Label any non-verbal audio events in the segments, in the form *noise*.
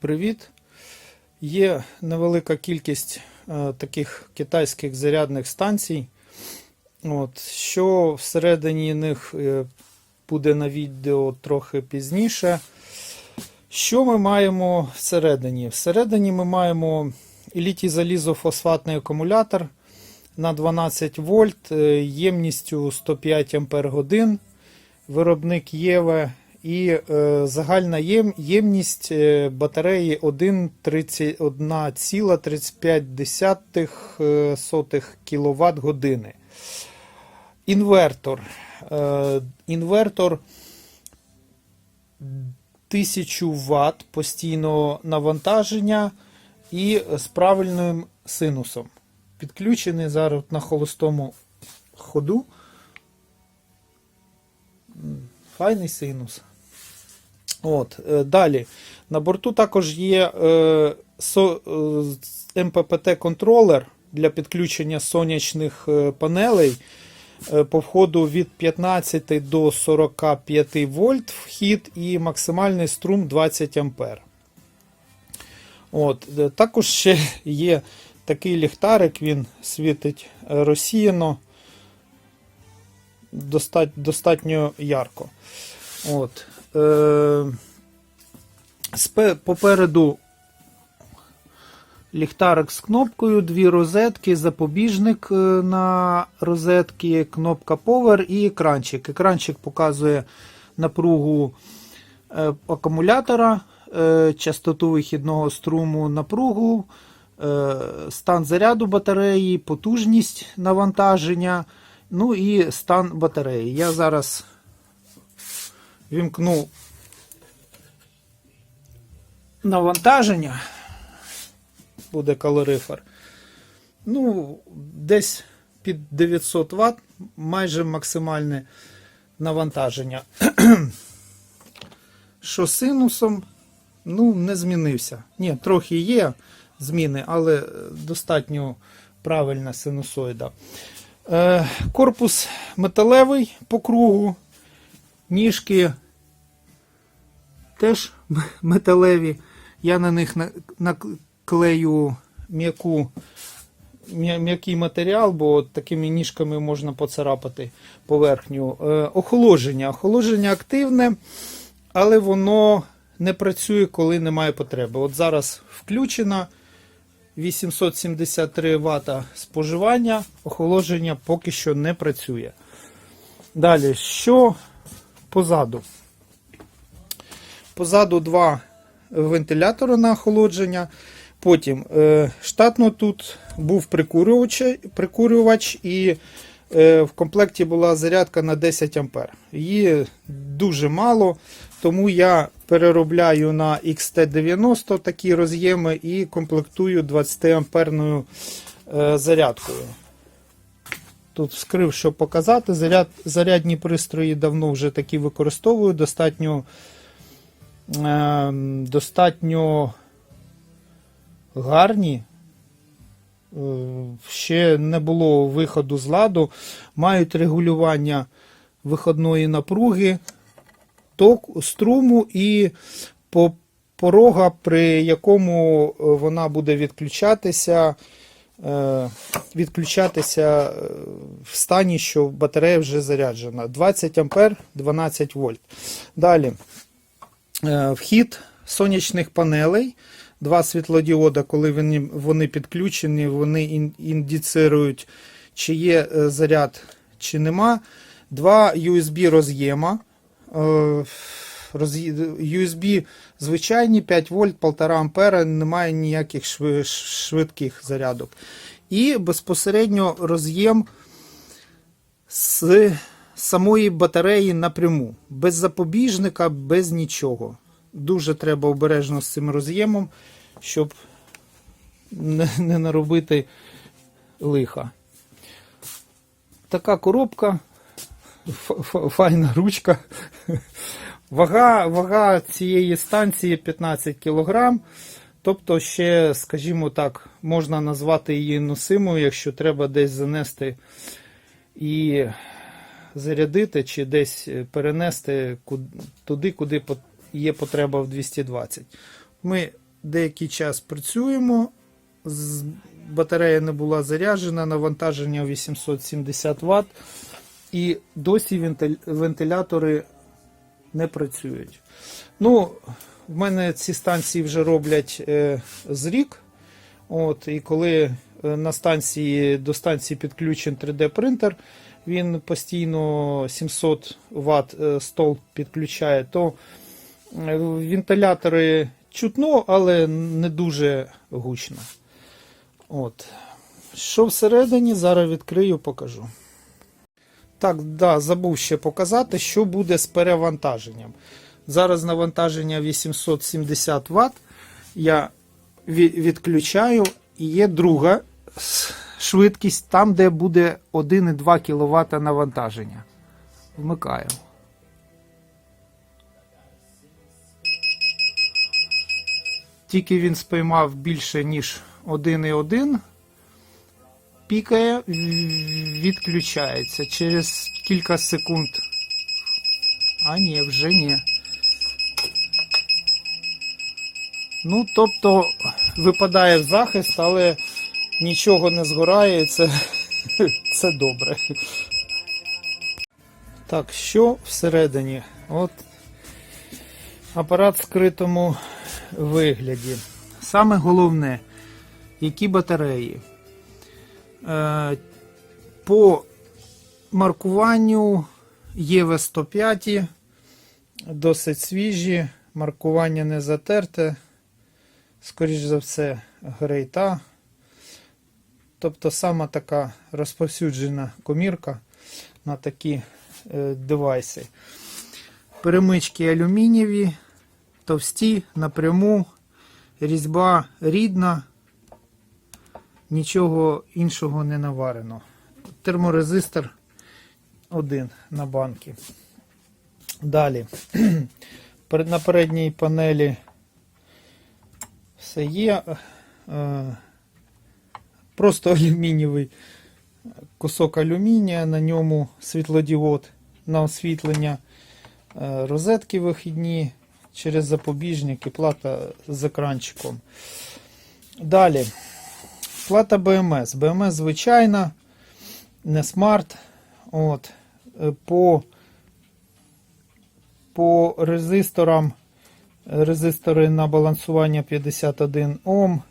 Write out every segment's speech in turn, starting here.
привіт! Є невелика кількість е, таких китайських зарядних станцій. От, що всередині них е, буде на відео трохи пізніше. Що ми маємо всередині? Всередині ми маємо літій залізофосфатний акумулятор на 12 вольт е, ємністю 105 Ампер годин. Виробник Єве і е, загальна єм, ємність е, батареї 1,35 кВт години. Інвертор. Е, інвертор 1000 Вт постійного навантаження і з правильним синусом. Підключений зараз на холостому ходу. Файний синус. От, е, Далі. На борту також є е, со, е, МППТ-контролер для підключення сонячних е, панелей е, по входу від 15 до 45 вольт вхід і максимальний струм 20 ампер. От, також ще є такий ліхтарик, він світить розсіяно достатньо ярко. От. Е, попереду ліхтарик з кнопкою, дві розетки, запобіжник е, на розетки, кнопка Power і екранчик. Екранчик показує напругу е, акумулятора, частоту вихідного струму, напругу, стан заряду батареї, потужність навантаження. Ну і стан батареї. Я зараз вімкну навантаження. Буде калорифер. Ну, десь під 900 Вт, майже максимальне навантаження. *clears throat* Що синусом, ну, не змінився. Ні, трохи є зміни, але достатньо правильна синусоїда. Е, Корпус металевий по кругу, ніжки теж металеві. Я на них наклею м'яку, м'який матеріал, бо такими ніжками можна поцарапати поверхню. Е, Охолодження. Охолодження активне, але воно не працює, коли немає потреби. От зараз включено. 873 Вт споживання, охолодження поки що не працює. Далі, що позаду? Позаду два вентилятори на охолодження. Потім е, штатно тут був прикурювач, прикурювач і е, в комплекті була зарядка на 10 А. Її дуже мало, тому я переробляю на XT90 такі роз'єми і комплектую 20 амперною е, зарядкою. Тут вскрив, щоб показати. Заряд, зарядні пристрої давно вже такі використовую. Достатньо, е, достатньо гарні. Е, Ще не було виходу з ладу. Мають регулювання виходної напруги, ток, струму і по порога, при якому е, вона буде відключатися, відключатися е, в стані, що батарея вже заряджена. 20 ампер, 12 вольт. Далі е, вхід сонячних панелей. Два світлодіода, коли вони, підключені, вони ін- індицирують, чи є е, заряд, чи нема. Два USB роз'єма. USB звичайні 5 вольт, 1,5 ампера, немає ніяких шви- швидких зарядок. І безпосередньо роз'єм з самої батареї напряму, без запобіжника, без нічого. Дуже треба обережно з цим роз'ємом, щоб не, наробити лиха. Така коробка, файна ручка. Вага, вага цієї станції 15 кг. Тобто, ще, скажімо так, можна назвати її носимою, якщо треба десь занести і зарядити, чи десь перенести туди, куди є потреба в 220. Ми деякий час працюємо. Батарея не була заряджена, навантаження 870 Вт. І досі вентилятори не працюють. Ну, в мене ці станції вже роблять е, з рік. От, і коли е, на станції до станції підключен 3D принтер, він постійно 700 Вт е, стол підключає, то е, вентилятори чутно, але не дуже гучно. От. Що всередині, зараз відкрию, покажу. Так, да, забув ще показати, що буде з перевантаженням. Зараз навантаження 870 Вт. Я відключаю, і є друга швидкість там, де буде 1,2 кВт навантаження. Вмикаю. Тільки він спіймав більше, ніж 1,1, пікає, відключається. Через кілька секунд. А ні, вже ні. Ну, тобто, випадає захист, але нічого не згорає, це, *laughs* це добре. Так, що всередині? От апарат в скритому вигляді. Саме головне, які батареї. Е, по маркуванню ЄВ-105 досить свіжі, маркування не затерте, скоріш за все, грейта. Тобто сама така розповсюджена комірка на такі е, девайси. Перемички алюмінієві, товсті, напряму, різьба рідна, нічого іншого не наварено. Терморезистор один на банки. Далі. *clears throat* На передній панелі все є. Е, Просто *laughs* алюмінієвий кусок алюмінія, на ньому світлодіод на освітлення, е, розетки вихідні через запобіжник і плата з екранчиком. Далі. Плата BMS. BMS звичайна, не смарт. От. Е, По, по резисторам. Резистори на балансування 51 Ом.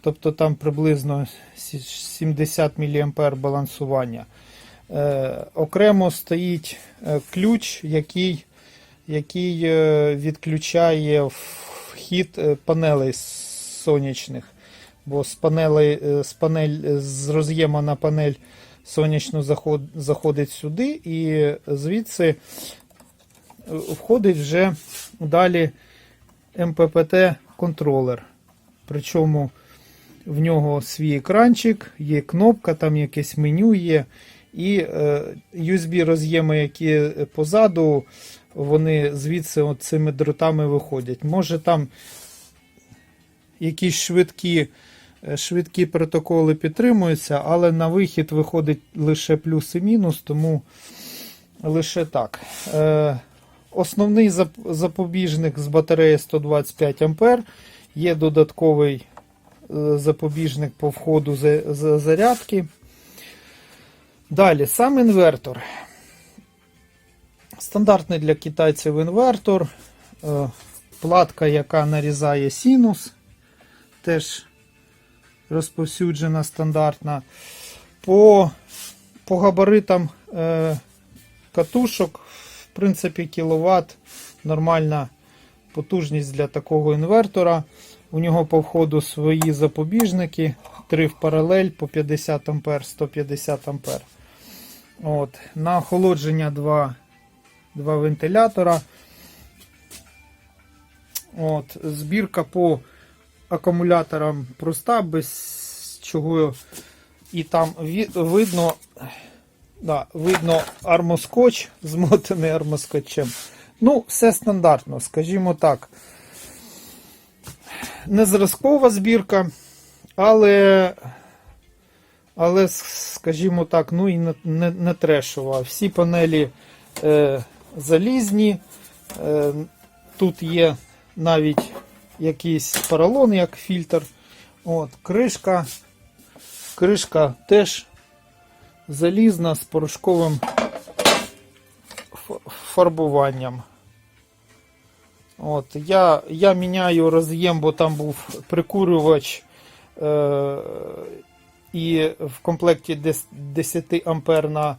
Тобто там приблизно 70 мА балансування. Е, окремо стоїть е, ключ, який, який е, відключає вхід панелей сонячних. Бо з, панелей, е, з, панель, з роз'єма на панель сонячну заход, заходить сюди, і звідси е, входить вже далі МППТ-контролер. Причому в нього свій екранчик, є кнопка, там якесь меню є. І е, USB роз'єми, які позаду, вони звідси цими дротами виходять. Може там якісь швидкі, е, швидкі протоколи підтримуються, але на вихід виходить лише плюс і мінус, тому лише так. Е, основний запобіжник з батареї 125 А. Є додатковий е, запобіжник по входу за, за зарядки. Далі, сам інвертор. Стандартний для китайців інвертор. Е, Платка, яка нарізає синус. Теж розповсюджена стандартна. По, по габаритам е, катушок, в принципі, кіловат. Нормальна потужність для такого інвертора. У нього по входу свої запобіжники. Три в паралель по 50 А, 150 А. От. На охолодження два, два вентилятора. От. Збірка по акумуляторам проста, без чого і там видно, да, видно армоскотч, змотаний армоскотчем. Ну, все стандартно, скажімо так. Не зразкова збірка, але, але скажімо так, ну і не, не, не трешова. Всі панелі е, залізні. Е, тут є навіть якийсь поролон як фільтр. От, кришка. Кришка теж залізна з порошковим фарбуванням. От, я, я міняю роз'єм, бо там був прикурювач. Е- і в комплекті 10 амперна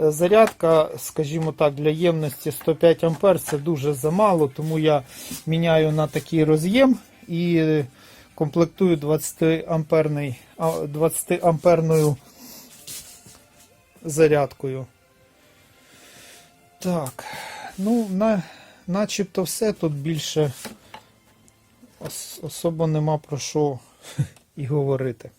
е, зарядка, скажімо так, для ємності 105 ампер це дуже замало, тому я міняю на такий роз'єм і комплектую 20 амперний, 20 амперною зарядкою. Так, ну, на, начебто все тут більше ос- особо нема про що *laughs* і говорити.